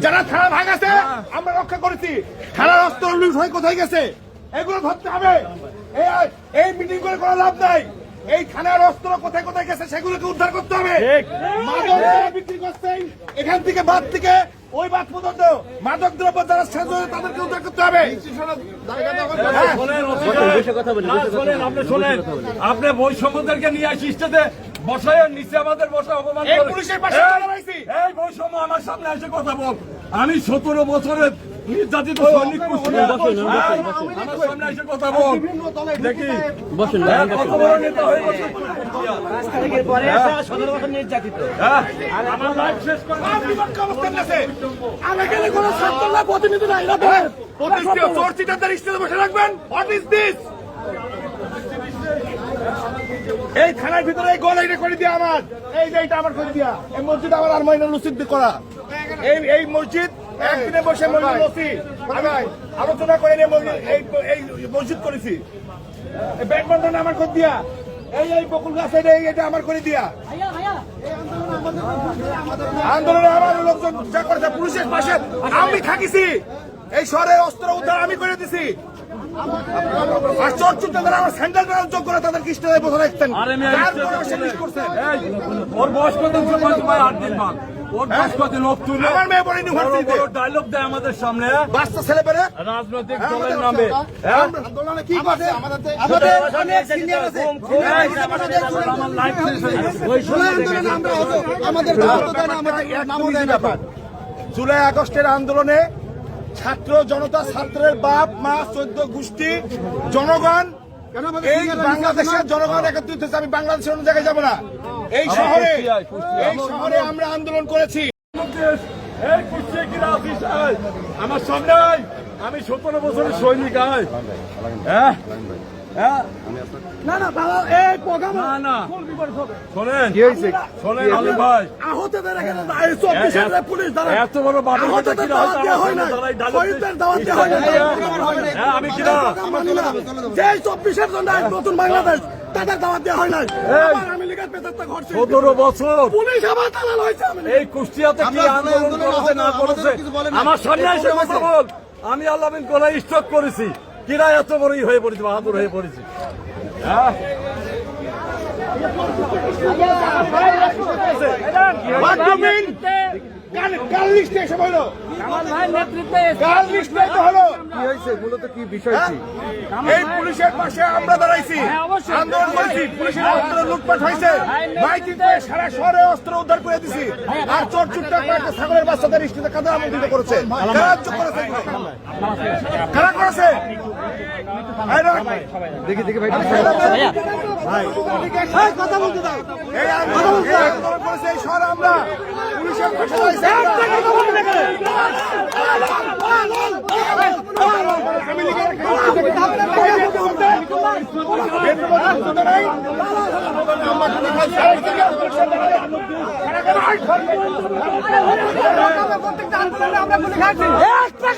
যারা থানা ভাঙাছে আমরা রক্ষা করেছি। থানার অস্ত্র লুট হয়ে কোথায় গেছে? এগুলো ধরতে হবে। এই- এই মিটিং করে কোনো লাভ নাই। এই থানার অস্ত্র কোথায় কোথায় গেছে সেগুলোকে উদ্ধার করতে হবে। বিক্রি করছে এখান থেকে বাদ থেকে ওই বাদ পর্যন্ত মাদক দ্রব্য যারা শেষ হয়ে তাদেরকে উদ্ধার করতে হবে। আপনি শোনেন আপনি বৈষম্যদেরকে নিয়ে আসি স্টেজে বসায় নিচে আমাদের বসে অপমান করে। পুলিশের পাশে এই- বৈষম্য আমার সামনে এসে কথা বল। আমি সতেরো বছরের নির্যাতিত সৈনিক হ্যাঁ, আমার সামনে এসে কথা বল। দেখি। হ্যাঁ, কত বড় নেতা হয়ে গেছে। হ্যাঁ, প্রতিনিধি নাই না চর্চিতাদের স্টেজে বসে রাখবেন। হোয়াট ইজ দিস এই থানার ভিতরে এই গোল এইটা করে দিয়া আমার। এই যে এটা আমার করে দিয়া। এই মসজিদ আমার আর মহিলা লসিদ করা। এই এই মসজিদ একদিনে বসে মহিলা লসি আমি আলোচনা করে নিয়ে মসজিদ- এই এই মসজিদ করেছি। এই ব্যাডমিন্টন আমার করে দিয়া। এই এই বকুল গাছ এটা এই- এটা আমার করে দিয়া। আন্দোলনে আমার লোকজন যা করেছে পুলিশের পাশে আমি থাকিছি। এই শহরে অস্ত্র উদ্ধার আমি করে দিছি। আর তারা আমার স্যান্ডেল বেড়ার যোগ করে তাদের কৃষ্ণদের বোঝা রাখতেন ওর বয়স কত আট দিন বাদ ওর বয়স কত লোক তুলে আমার মেয়ে পড়ে ইউনিভার্সিটিতে ডায়লগ দেয় আমাদের সামনে বাচ্চা ছেলে পেলে রাজনৈতিক দলের নামে হ্যাঁ? আন্দোলনে কি করছে আমাদের আমাদের অনেক সিনিয়র আছে আমার লাইফ শেষ হয়ে গেছে। জুলাই আন্দোলনে আমরা হতো আমাদের দাওয়াতও দেয় না আমাদের নামও দেয় ব্যাপার জুলাই আগস্টের আন্দোলনে ছাত্র জনতা ছাত্রের বাপ মা চোদ্দ গোষ্ঠী জনগণ এই বাংলাদেশের জনগণ একত্রিত হচ্ছে আমি বাংলাদেশের অন্য জায়গায় যাব না। এই শহরে। এই শহরে আমরা আন্দোলন করেছি। আমার সামনে। আমি সতেরো বছরের সৈনিক আয় হ্যাঁ? হ্যাঁ? আমি কিরা যে চব্বিশের জন্য নতুন বাংলাদেশ তাদের দাওয়াত দেওয়া হয় না আমি লিগের পেতারটা ঘটছে। সতেরো বছর। পুলিশ আবার দালাল হয়েছে এই কুষ্টিয়াতে কি আন্দোলন করেছে না? করেছে? আমার সামনে এসে কথা বল। আমি স্টক করেছি। কিরা এত বড়ই হয়ে পড়েছে বাহাদুর হয়ে পড়েছে। হ্যাঁ? Do you mean? কার- কার লিস্টে এসে বলল? কার লিস্টে তো হলো? হ্যাঁ? এই পুলিশের পাশে আমরা দাঁড়াইছি। আন্দোলন করেছি। পুলিশের অস্ত্র লুটপাট হয়েছে। মাইকিং করে সারা শহরে অস্ত্র উদ্ধার করে দিছি। আর চোর চুট্টা কয়েকটা ছাগলের বাচ্চাদের স্টেজে কাদা আমন্ত্রিত করেছে। কারা করেছে? কারা করেছে? এই না- এই কথা বলতে দাও এই আন্দোলন করেছে এই শহরে আমরা। প্রত্যেকটা আন্দোলনে আমরা গুলি খাচ্ছি একটা